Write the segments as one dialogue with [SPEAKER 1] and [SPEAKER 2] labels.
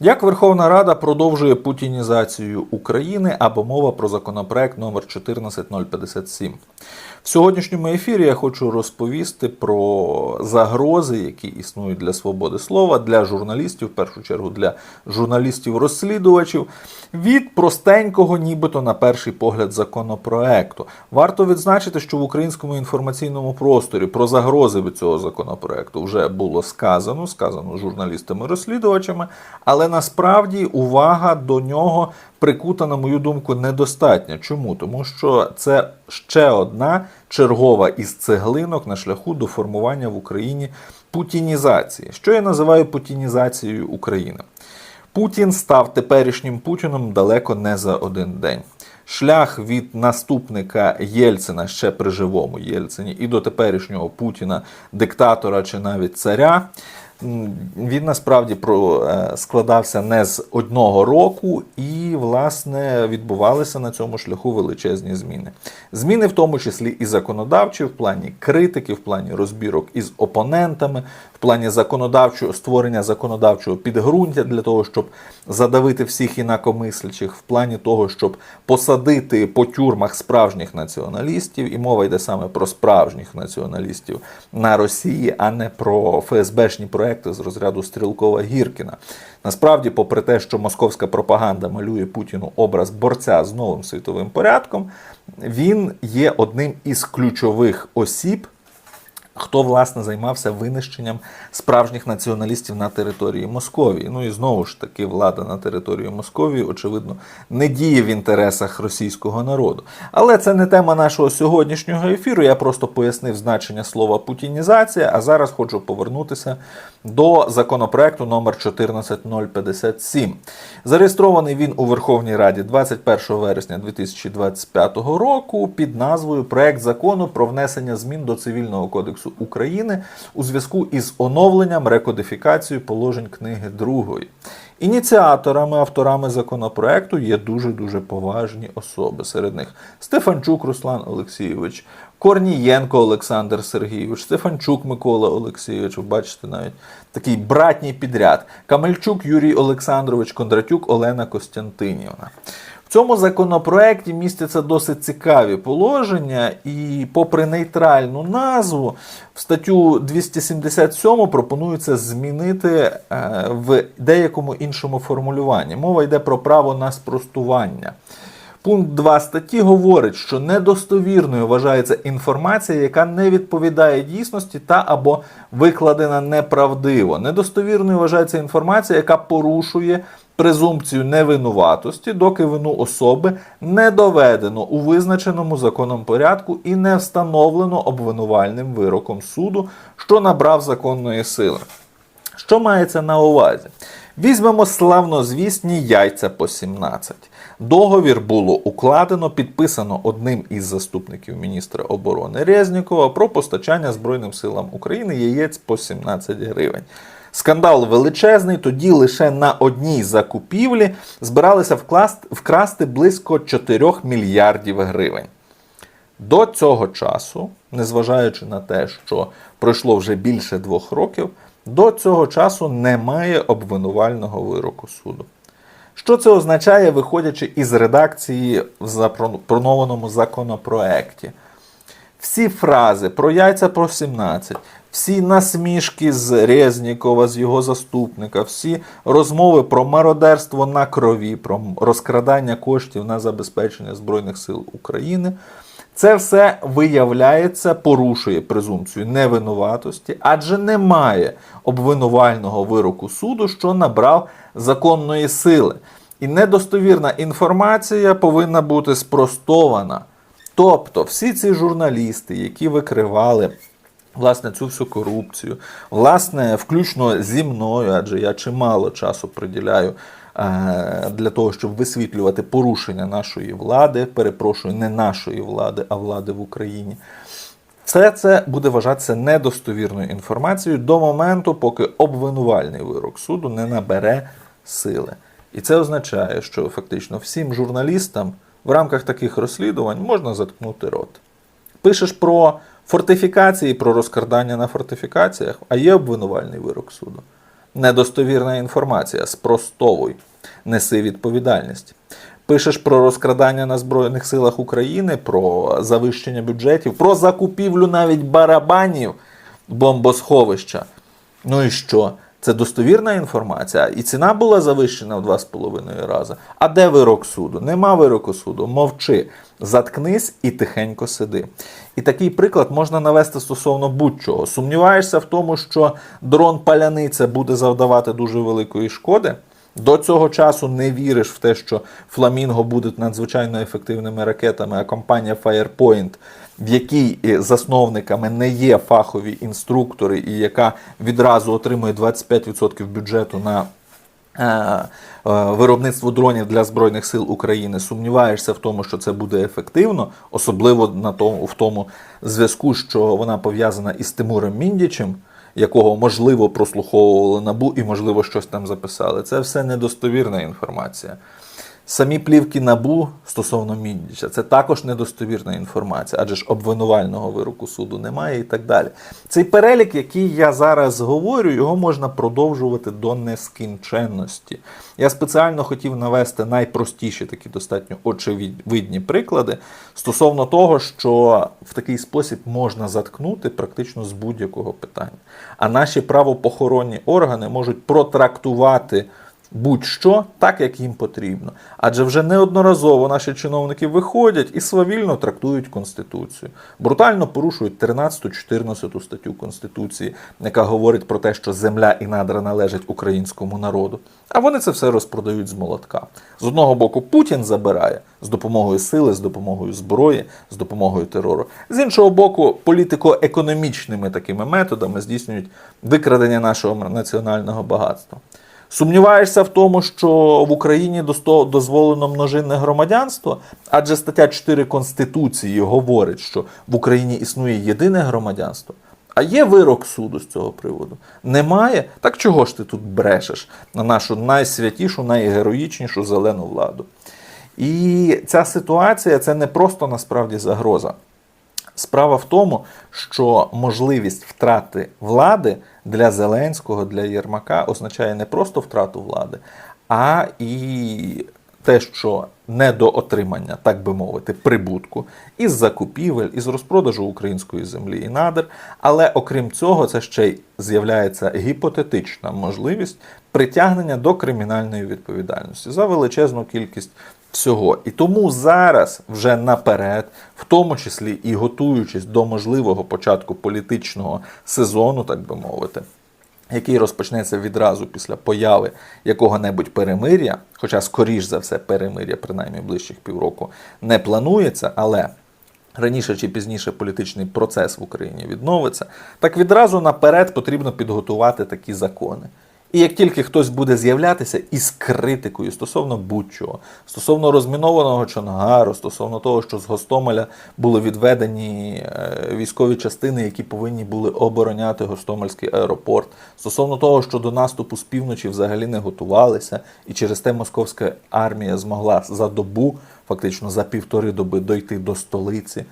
[SPEAKER 1] Як Верховна Рада продовжує путінізацію України або мова про законопроект номер 14057? В сьогоднішньому ефірі я хочу розповісти про загрози, які існують для свободи слова, для журналістів, в першу чергу для журналістів-розслідувачів, від простенького, нібито на перший погляд, законопроекту. Варто відзначити, що в українському інформаційному просторі про загрози від цього законопроекту вже було сказано, сказано журналістами-розслідувачами, але насправді увага до нього прикута, на мою думку, недостатня. Чому? Тому що це ще одна чергова із цеглинок на шляху до формування в Україні путінізації. Що я називаю путінізацією України? Путін став теперішнім Путіном далеко не за один день. Шлях від наступника Єльцина ще при живому Єльцині і до теперішнього Путіна, диктатора чи навіть царя. Він насправді е, складався не з одного року, і, власне, відбувалися на цьому шляху величезні зміни. Зміни, в тому числі і законодавчі, в плані критики, в плані розбірок із опонентами, в плані законодавчого створення законодавчого підґрунтя для того, щоб задавити всіх інакомислячих, в плані того, щоб посадити по тюрмах справжніх націоналістів, і мова йде саме про справжніх націоналістів на Росії, а не про ФСБшні проекти з розряду Стрілкова Гіркіна. Насправді, попри те, що московська пропаганда малює Путіну образ борця з новим світовим порядком, він є одним із ключових осіб хто власне займався винищенням справжніх націоналістів на території Московії. Ну і знову ж таки, влада на території Московії, очевидно, не діє в інтересах російського народу. Але це не тема нашого сьогоднішнього ефіру. Я просто пояснив значення слова путінізація. А зараз хочу повернутися до законопроекту номер 14057. Зареєстрований він у Верховній Раді 21 вересня 2025 року під назвою Проект закону про внесення змін до цивільного кодексу України у зв'язку із оновленням рекодифікацією положень книги другої. Ініціаторами, авторами законопроекту є дуже дуже поважні особи. Серед них Стефанчук Руслан Олексійович, Корнієнко Олександр Сергійович, Стефанчук Микола Олексійович. Ви бачите навіть такий братній підряд. Камельчук Юрій Олександрович, Кондратюк Олена Костянтинівна. В цьому законопроекті містяться досить цікаві положення, і, попри нейтральну назву, в статтю 277 пропонується змінити е, в деякому іншому формулюванні. Мова йде про право на спростування. Пункт 2 статті говорить, що недостовірною вважається інформація, яка не відповідає дійсності та або викладена неправдиво. Недостовірною вважається інформація, яка порушує презумпцію невинуватості, доки вину особи не доведено у визначеному законом порядку і не встановлено обвинувальним вироком суду, що набрав законної сили. Що мається на увазі? Візьмемо славнозвісні яйця по 17. Договір було укладено, підписано одним із заступників міністра оборони Резнікова про постачання Збройним силам України яєць по 17 гривень. Скандал величезний, тоді лише на одній закупівлі збиралися вкрасти близько 4 мільярдів гривень. До цього часу, незважаючи на те, що пройшло вже більше двох років, до цього часу немає обвинувального вироку суду. Що це означає, виходячи із редакції в запропонованому законопроекті? Всі фрази про яйця про 17, всі насмішки з Резнікова, з його заступника, всі розмови про мародерство на крові, про розкрадання коштів на забезпечення Збройних сил України. Це все виявляється, порушує презумпцію невинуватості, адже немає обвинувального вироку суду, що набрав законної сили. І недостовірна інформація повинна бути спростована. Тобто, всі ці журналісти, які викривали власне цю всю корупцію, власне, включно зі мною, адже я чимало часу приділяю е, для того, щоб висвітлювати порушення нашої влади, перепрошую, не нашої влади, а влади в Україні. Все це буде вважатися недостовірною інформацією до моменту, поки обвинувальний вирок суду не набере сили. І це означає, що фактично всім журналістам в рамках таких розслідувань можна заткнути рот. Пишеш про фортифікації, про розкрадання на фортифікаціях, а є обвинувальний вирок суду. Недостовірна інформація. Спростовуй. Неси відповідальність. Пишеш про розкрадання на Збройних силах України, про завищення бюджетів, про закупівлю навіть барабанів бомбосховища. Ну і що? Це достовірна інформація, і ціна була завищена в 2,5 рази. А де вирок суду? Нема вироку суду. Мовчи, заткнись і тихенько сиди. І такий приклад можна навести стосовно будь-чого. Сумніваєшся в тому, що дрон паляниця буде завдавати дуже великої шкоди. До цього часу не віриш в те, що Фламінго будуть надзвичайно ефективними ракетами, а компанія Firepoint, в якій е, засновниками не є фахові інструктори, і яка відразу отримує 25% бюджету на е, е, виробництво дронів для Збройних сил України, сумніваєшся в тому, що це буде ефективно, особливо на тому, в тому зв'язку, що вона пов'язана із Тимуром Міндічем, якого можливо прослуховували набу і можливо щось там записали. Це все недостовірна інформація. Самі плівки набу стосовно Міндіча, це також недостовірна інформація, адже ж обвинувального вироку суду немає і так далі. Цей перелік, який я зараз говорю, його можна продовжувати до нескінченності. Я спеціально хотів навести найпростіші, такі достатньо очевидні приклади стосовно того, що в такий спосіб можна заткнути практично з будь-якого питання. А наші правопохоронні органи можуть протрактувати будь-що так, як їм потрібно. Адже вже неодноразово наші чиновники виходять і свавільно трактують Конституцію, брутально порушують 13-14 статтю Конституції, яка говорить про те, що земля і надра належать українському народу. А вони це все розпродають з молотка. З одного боку, Путін забирає з допомогою сили, з допомогою зброї, з допомогою терору. З іншого боку, політико-економічними такими методами здійснюють викрадення нашого національного багатства. Сумніваєшся в тому, що в Україні дозволено множинне громадянство, адже стаття 4 Конституції говорить, що в Україні існує єдине громадянство. А є вирок суду з цього приводу? Немає? Так чого ж ти тут брешеш на нашу найсвятішу, найгероїчнішу зелену владу? І ця ситуація це не просто насправді загроза. Справа в тому, що можливість втрати влади для Зеленського, для Єрмака означає не просто втрату влади, а і те, що недоотримання, так би мовити, прибутку із закупівель, із розпродажу української землі і надр. Але окрім цього, це ще й з'являється гіпотетична можливість притягнення до кримінальної відповідальності за величезну кількість всього. І тому зараз вже наперед, в тому числі і готуючись до можливого початку політичного сезону, так би мовити. Який розпочнеться відразу після появи якого-небудь перемир'я, хоча, скоріш за все, перемир'я, принаймні ближчих півроку, не планується, але раніше чи пізніше політичний процес в Україні відновиться, так відразу наперед потрібно підготувати такі закони. І як тільки хтось буде з'являтися із критикою стосовно будь-чого, стосовно розмінованого Чонгару, стосовно того, що з Гостомеля були відведені е, військові частини, які повинні були обороняти Гостомельський аеропорт, стосовно того, що до наступу з півночі взагалі не готувалися, і через те московська армія змогла за добу, фактично за півтори доби, дойти до столиці.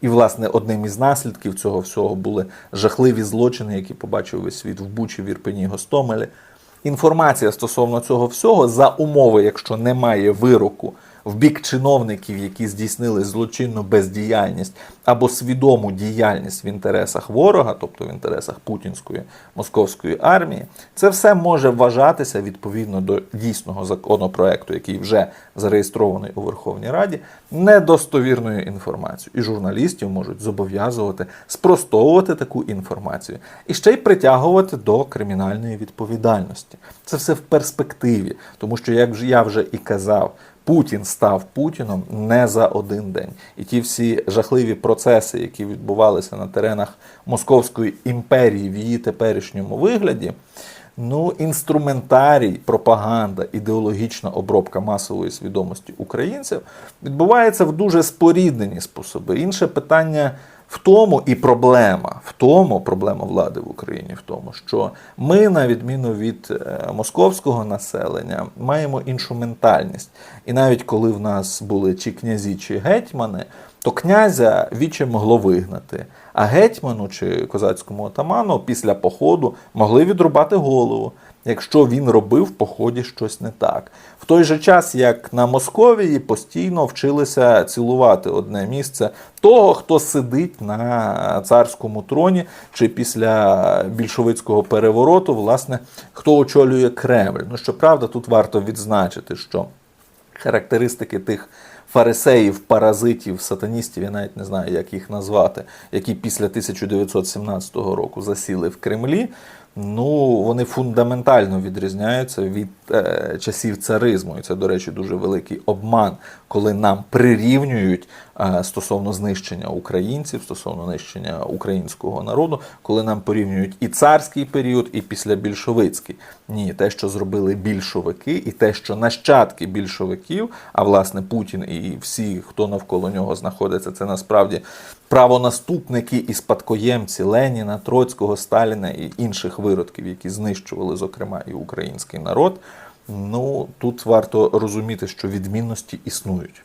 [SPEAKER 1] І, власне, одним із наслідків цього всього були жахливі злочини, які побачив весь світ в Бучі, в Гостомелі. Інформація стосовно цього всього за умови, якщо немає вироку в бік чиновників, які здійснили злочинну бездіяльність або свідому діяльність в інтересах ворога, тобто в інтересах путінської московської армії, це все може вважатися відповідно до дійсного законопроекту, який вже зареєстрований у Верховній Раді, недостовірною інформацією. І журналістів можуть зобов'язувати спростовувати таку інформацію і ще й притягувати до кримінальної відповідальності. Це все в перспективі, тому що, як я вже і казав, Путін став Путіном не за один день. І ті всі жахливі процеси, які відбувалися на теренах Московської імперії в її теперішньому вигляді, ну, інструментарій, пропаганда, ідеологічна обробка масової свідомості українців відбувається в дуже споріднені способи. Інше питання в тому і проблема, в тому проблема влади в Україні, в тому, що ми, на відміну від е, московського населення, маємо іншу ментальність. І навіть коли в нас були чи князі, чи гетьмани, то князя віче могло вигнати, а гетьману чи козацькому отаману після походу могли відрубати голову, якщо він робив в поході щось не так. В той же час, як на Московії постійно вчилися цілувати одне місце того, хто сидить на царському троні, чи після більшовицького перевороту, власне, хто очолює Кремль. Ну, щоправда, тут варто відзначити, що характеристики тих фарисеїв, паразитів, сатаністів, я навіть не знаю, як їх назвати, які після 1917 року засіли в Кремлі. Ну, вони фундаментально відрізняються від часів царизму. І це, до речі, дуже великий обман, коли нам прирівнюють е, стосовно знищення українців, стосовно знищення українського народу, коли нам порівнюють і царський період, і післябільшовицький. Ні, те, що зробили більшовики, і те, що нащадки більшовиків, а власне Путін і всі, хто навколо нього знаходиться, це насправді правонаступники і спадкоємці Леніна, Троцького, Сталіна і інших виродків, які знищували, зокрема, і український народ. Ну тут варто розуміти, що відмінності існують.